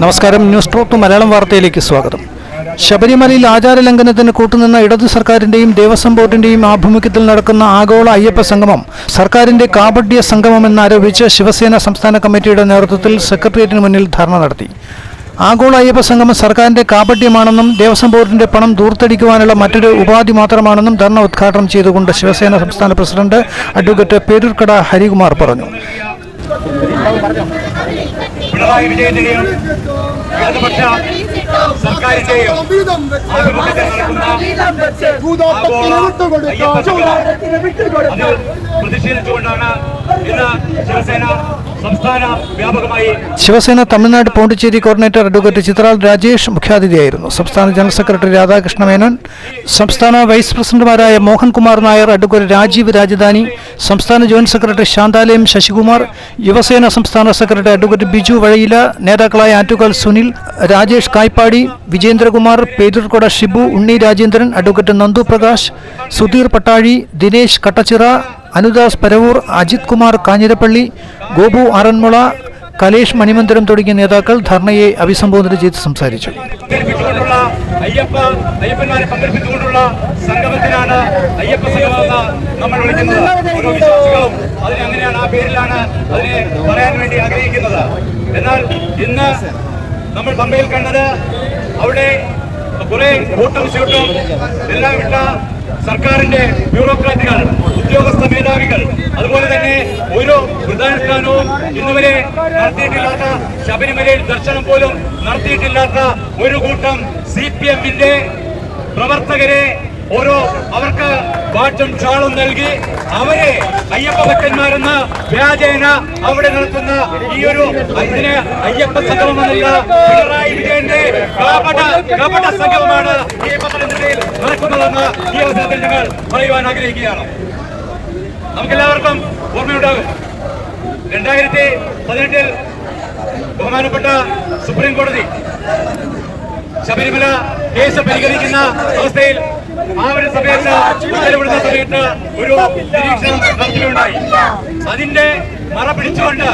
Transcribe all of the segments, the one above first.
നമസ്കാരം. News track Malayalam വാർത്തയിലേക്ക് സ്വാഗതം. ശബരിമലയിൽ ആചാര ആചാരലംഘനത്തിന് കൂട്ടുനിന്ന ഇടത് സർക്കാരിന്റെയും ദേവസ്വം ബോർഡിന്റെയും ആഭിമുഖ്യത്തിൽ നടക്കുന്ന ആഗോള അയ്യപ്പ സംഗമം സർക്കാരിന്റെ കാപഡ്യ സംഗമം എന്നാരോപിച്ച് ശിവസേന സംസ്ഥാന കമ്മിറ്റിയുടെ നേതൃത്വത്തിൽ സെക്രട്ടേറിയറ്റിന് മുന്നിൽ ധർണ നടത്തി. ആഗോള അയ്യപ്പ സംഗമം സർക്കാരിന്റെ കാപട്യമാണെന്നും ദേവസ്വം ബോർഡിന്റെ പണം ദൂർത്തടിക്കുവാനുള്ള മറ്റൊരു ഉപാധി മാത്രമാണെന്നും ധർണ ഉദ്ഘാടനം ചെയ്തുകൊണ്ട് ശിവസേന സംസ്ഥാന പ്രസിഡന്റ് അഡ്വക്കേറ്റ് പേരൂർക്കട ഹരികുമാർ പറഞ്ഞു. പിണറായി വിജയന്റെയും ഇടതുപക്ഷ സർക്കാരിന്റെയും പ്രതിഷേധിച്ചുകൊണ്ടാണ് ശിവസേന സംസ്ഥാന വ്യാപകമായി ശിവസേന തമിഴ്നാട് പോണ്ടിച്ചേരി കോർഡിനേറ്റർ അഡ്വക്കേറ്റ് ചിത്രാൽ രാജേഷ് മുഖ്യാതിഥിയായിരുന്നു. സംസ്ഥാന ജനറൽ സെക്രട്ടറി രാധാകൃഷ്ണ മേനോൻ സംസ്ഥാന വൈസ് പ്രസിഡന്റുമാരായ മോഹൻകുമാർ നായർ അഡ്വക്കേറ്റ് രാജീവ് രാജധാനി സംസ്ഥാന ജോയിന്റ് സെക്രട്ടറി ശാന്താലയം ശശികുമാർ യുവസേന സംസ്ഥാന സെക്രട്ടറി അഡ്വക്കേറ്റ് ബിജു വഴയില നേതാക്കളായ ആറ്റുകാൽ സുനിൽ രാജേഷ് കായ്പാടി വിജേന്ദ്രകുമാർ പേരൂർക്കോട ഷിബു ഉണ്ണി രാജേന്ദ്രൻ അഡ്വക്കേറ്റ് നന്ദു പ്രകാശ് സുധീർ പട്ടാഴി ദിനേശ് കട്ടച്ചിറ അനുദാസ് പരവൂർ അജിത് കുമാർ കാഞ്ഞിരപ്പള്ളി ഗോപു ആറന്മുള കലേഷ് മണിമന്ദിരം തുടങ്ങിയ നേതാക്കൾ ധർണയെ അഭിസംബോധന ചെയ്ത് സംസാരിച്ചു. അയ്യപ്പ അയ്യപ്പ നമ്മൾ വിളിക്കുന്നത്. അതിന് അങ്ങനെയാണ് ആ അതിനെ പറയാൻ എന്നാൽ ഇന്ന് നമ്മൾ എല്ലാം സർക്കാരിന്റെ ബ്യൂറോക്രാറ്റുകൾ. ഉദ്യോഗസ്ഥ മേധാവികൾ. അതുപോലെ തന്നെ ഒരു വൃദ്ധാനുഷ്ഠാനവും ഇന്നുവരെ നടത്തിയിട്ടില്ലാത്ത ശബരിമലയിൽ ദർശനം പോലും നടത്തിയിട്ടില്ലാത്ത ഒരു കൂട്ടം സി പി എമ്മിന്റെ പ്രവർത്തകരെ ഓരോ അവർക്ക് പാട്ടും ഷാളും നൽകി അവരെ അയ്യപ്പ ഭക്തന്മാരെന്ന വ്യാജേന അവിടെ നടത്തുന്ന ഈ ഒരു ഇതിന് അയ്യപ്പ സംഗമം എന്നല്ല പിണറായി വിജയന്റെ കപട കപട സംഗമമാണ് ഈ പത്തനംതിട്ടയിൽ നടക്കുന്നതെന്ന് ഈ അവസരത്തിൽ ഞങ്ങൾ പറയുവാൻ ആഗ്രഹിക്കുകയാണ്. നമുക്കെല്ലാവർക്കും ഓർമ്മയുണ്ടാകും. രണ്ടായിരത്തി പതിനെട്ടിൽ ബഹുമാനപ്പെട്ട സുപ്രീം കോടതി ശബരിമല കേസ് പരിഗണിക്കുന്ന അവസ്ഥയിൽ ആ ഒരു സമയത്ത് ഉത്തരവിടുന്ന സമയത്ത് ഒരു നിരീക്ഷണം നടത്തുകയുണ്ടായി അതിന്റെ മറ പിടിച്ചുകൊണ്ട്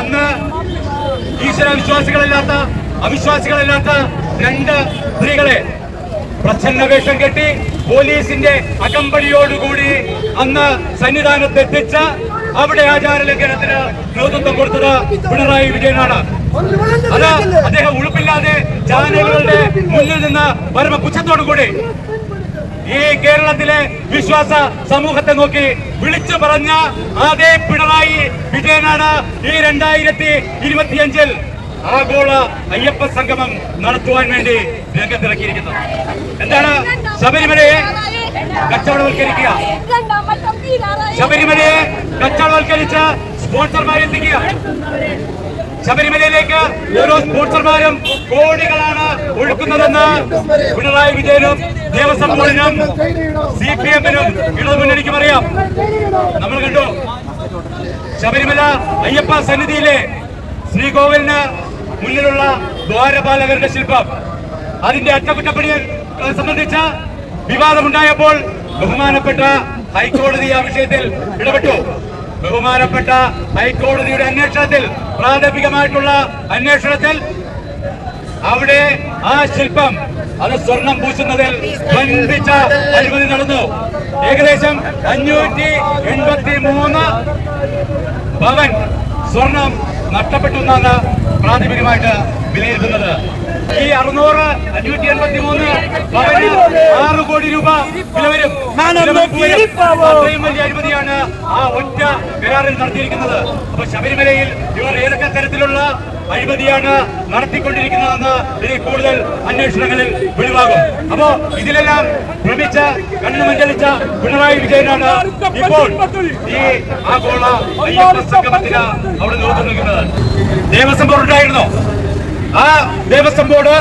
അന്ന് ഈശ്വര വിശ്വാസികളല്ലാത്ത അവിശ്വാസികളല്ലാത്ത രണ്ട് സ്ത്രീകളെ പ്രച്ഛന്ന വേഷം കെട്ടി പോലീസിന്റെ അകമ്പടിയോടുകൂടി അന്ന് സന്നിധാനത്തെത്തിച്ച് അവിടെ ആചാരലംഘനത്തിന് നേതൃത്വം കൊടുത്തത് പിണറായി വിജയനാണ്. അത് അദ്ദേഹം ഉളുപ്പില്ലാതെ ചാനലുകളുടെ മുന്നിൽ നിന്ന് പരമ പുച്ഛത്തോടു കൂടി ഈ കേരളത്തിലെ വിശ്വാസ സമൂഹത്തെ നോക്കി വിളിച്ചു പറഞ്ഞ അതേ പിണറായി വിജയനാണ് ഈ രണ്ടായിരത്തി ഇരുപത്തിയഞ്ചിൽ. ആഗോള അയ്യപ്പ സംഗമം നടത്തുവാൻ വേണ്ടി രംഗത്തിറക്കിയിരിക്കുന്നത് എന്താണ് ശബരിമലയെ കച്ചവടവൽക്കരിക്കുക? ശബരിമലയെ കച്ചവടവൽക്കരിച്ച് സ്പോൺസർമാരെ എത്തിക്കുക ശബരിമലയിലേക്ക് ഓരോ സ്പോൺസർമാരും കോടികളാണ് ഒഴുക്കുന്നതെന്ന് പിണറായി വിജയനും ദേവസ്വം ബോർഡിനും സി പി എമ്മിനും ഇടതുമുന്നണിക്കും അറിയാം. നമ്മൾ കണ്ടു. ശബരിമല അയ്യപ്പ സന്നിധിയിലെ ശ്രീകോവിലിന് മുന്നിലുള്ള ദ്വാരപാലകരുടെ ശില്പം. അതിന്റെ അറ്റകുറ്റപ്പണിയെ സംബന്ധിച്ച വിവാദമുണ്ടായപ്പോൾ ബഹുമാനപ്പെട്ട ഹൈക്കോടതി ആ വിഷയത്തിൽ ഇടപെട്ടു. ബഹുമാനപ്പെട്ട ഹൈക്കോടതിയുടെ അന്വേഷണത്തിൽ പ്രാഥമികമായിട്ടുള്ള അന്വേഷണത്തിൽ അവിടെ ആ ശില്പം അത് സ്വർണം പൂശുന്നതിൽ ബന്ധിച്ച അഴിമതി നടന്നു. ഏകദേശം അഞ്ഞൂറ്റി എൺപത്തി മൂന്ന് പവൻ സ്വർണം നഷ്ടപ്പെട്ടു എന്നാണ് പ്രാഥമികമായിട്ട് വിലയിരുത്തുന്നത്. ഈ അറുന്നൂറ് അഞ്ഞൂറ്റി എൺപത്തി മൂന്ന് പവന് ആറ് കോടി രൂപ വില വരും. അത്രയും വലിയ അഴിമതിയാണ് ആ ഒറ്റ കരാറിൽ നടത്തിയിരിക്കുന്നത്. അപ്പൊ ശബരിമലയിൽ ഇവർ ഏതൊക്കെ തരത്തിലുള്ള അഴിമതിയാണ് നടത്തിക്കൊണ്ടിരിക്കുന്നതെന്ന് ഇനി കൂടുതൽ അന്വേഷണങ്ങളിൽ വെളിവാകും. അപ്പോ ഇതിലെല്ലാം ഭ്രമിച്ച കണ്ണു മഞ്ചലിച്ച പിണറായി വിജയനാണ് ഇപ്പോൾ ഈ ആഗോള സംഗമത്തിന് അവിടെ നേതൃത്വം നൽകുന്നത്. ദേവസ്വം ബോർഡ് ഉണ്ടായിരുന്നു? ആ ദേവസ്വം ബോർഡ്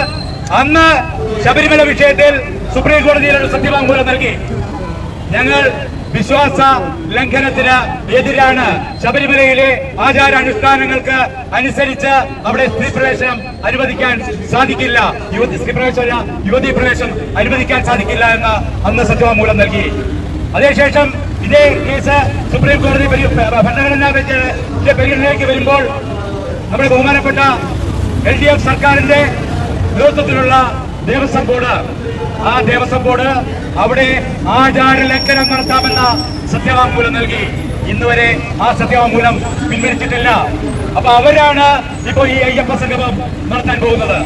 അന്ന് ശബരിമല വിഷയത്തിൽ സുപ്രീം കോടതിയിൽ ഒരു സത്യവാങ്മൂലം നൽകി. ഞങ്ങൾ വിശ്വാസ ലംഘനത്തിന് എതിരാണ് ശബരിമലയിലെ ആചാരാനുഷ്ഠാനങ്ങൾക്ക് അനുസരിച്ച് അവിടെ സ്ത്രീ പ്രവേശനം അനുവദിക്കാൻ സാധിക്കില്ല. യുവതി സ്ത്രീ പ്രവേശന യുവതി പ്രവേശനം അനുവദിക്കാൻ സാധിക്കില്ല എന്ന് അന്ന് സത്യവാങ്മൂലം നൽകി. അതേശേഷം ഇതേ കേസ് സുപ്രീം കോടതി ഭരണഘടനാ ബെഞ്ചിന്റെ പരിഗണനയിലേക്ക് വരുമ്പോൾ നമ്മുടെ ബഹുമാനപ്പെട്ട എൽ ഡി എഫ് സർക്കാരിന്റെ നേതൃത്വത്തിലുള്ള ദേവസ്വം ബോർഡ് ആ ദേവസ്വം ബോർഡ് അവിടെ ആചാര ലംഘനം നടത്താമെന്ന സത്യവാങ്മൂലം നൽകി. ഇന്ന് വരെ ആ സത്യവാങ്മൂലം പിൻവലിച്ചിട്ടില്ല. അപ്പൊ അവരാണ് ഇപ്പൊ ഈ അയ്യപ്പ സംഗമം നടത്താൻ പോകുന്നത്.